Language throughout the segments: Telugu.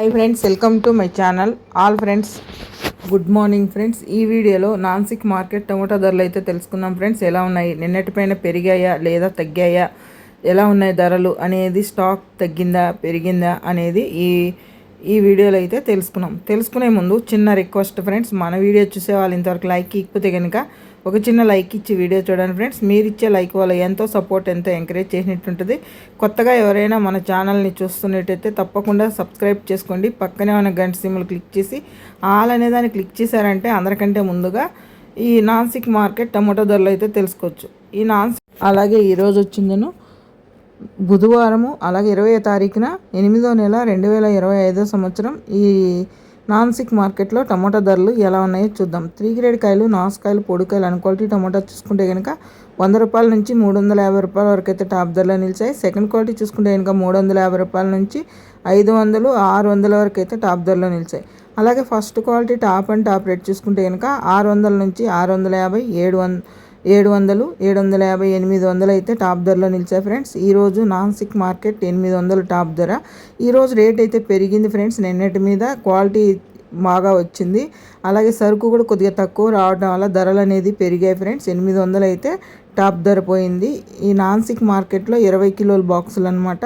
Hi friends welcome to my channel all friends good morning friends ఈ వీడియోలో నాన్సిక్ మార్కెట్ టమోటా ధరలు అయితే తెలుసుకుందాం ఫ్రెండ్స్ ఎలా ఉన్నాయి? నిన్నటిపైన పెరిగాయా లేదా తగ్గాయా? ఎలా ఉన్నాయి ధరలు? అనేది స్టాక్ తగ్గిందా పెరిగిందా అనేది ఈ ఈ వీడియోలో అయితే తెలుసుకున్నాం. తెలుసుకునే ముందు చిన్న రిక్వెస్ట్ ఫ్రెండ్స్ మన వీడియో చూసే వాళ్ళు ఇంతవరకు లైక్ ఇకపోతే కనుక ఒక చిన్న లైక్ ఇచ్చి వీడియో చూడండి ఫ్రెండ్స్. మీరు ఇచ్చే లైక్ వల్ల ఎంతో సపోర్ట్ ఎంతో ఎంకరేజ్ చేసినట్టుంటుంది. కొత్తగా ఎవరైనా మన ఛానల్ని చూస్తున్నట్టయితే తప్పకుండా సబ్స్క్రైబ్ చేసుకోండి. పక్కనే ఉన్న గంట సిమ్లు క్లిక్ చేసి ఆల్ అనేదాన్ని క్లిక్ చేశారంటే అందరికంటే ముందుగా ఈ నాన్సిక్ మార్కెట్ టమాటో ధరలు అయితే తెలుసుకోవచ్చు. ఈ నాన్స్ అలాగే ఈరోజు వచ్చిందను. బుధవారము అలాగే ఇరవై తారీఖున ఎనిమిదో నెల రెండు వేల ఇరవై ఐదో సంవత్సరం ఈ నాన్సిక్ మార్కెట్లో టమాటా ధరలు ఎలా ఉన్నాయో చూద్దాం. త్రీ గ్రేడ్ కాయలు నాసుకాయలు పొడికాయలు అన్ క్వాలిటీ టమాటా చూసుకుంటే కనుక వంద రూపాయల నుంచి మూడు వందల యాభై రూపాయల వరకు అయితే టాప్ ధరలో నిలిచాయి. సెకండ్ క్వాలిటీ చూసుకుంటే కనుక మూడు వందల యాభై రూపాయల నుంచి ఐదు వందలు ఆరు వందల వరకు అయితే టాప్ ధరలో నిలిచాయి. అలాగే first quality top and top rate చూసుకుంటే కనుక ఆరు వందల నుంచి ఆరు వందల యాభై ఏడు వంద ఏడు వందలు ఏడు వందల యాభై ఎనిమిది వందలు అయితే టాప్ ధరలో నిలిచాయి ఫ్రెండ్స్. ఈరోజు నాన్సిక్ మార్కెట్ ఎనిమిది వందలు టాప్ ధర. ఈరోజు రేట్ అయితే పెరిగింది ఫ్రెండ్స్ నిన్నటి మీద క్వాలిటీ బాగా వచ్చింది. అలాగే సరుకు కూడా కొద్దిగా తక్కువ రావడం వల్ల ధరలు అనేది పెరిగాయి ఫ్రెండ్స్. ఎనిమిది వందలు అయితే టాప్ ధర పోయింది. ఈ నాన్సిక్ మార్కెట్లో ఇరవై కిలోల బాక్సులు అనమాట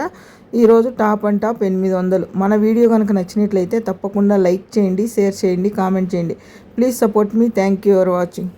ఈరోజు టాప్ అండ్ టాప్ ఎనిమిది వందలు. మన వీడియో కనుక నచ్చినట్లయితే తప్పకుండా లైక్ చేయండి షేర్ చేయండి కామెంట్ చేయండి. Please support me. Thank you for watching.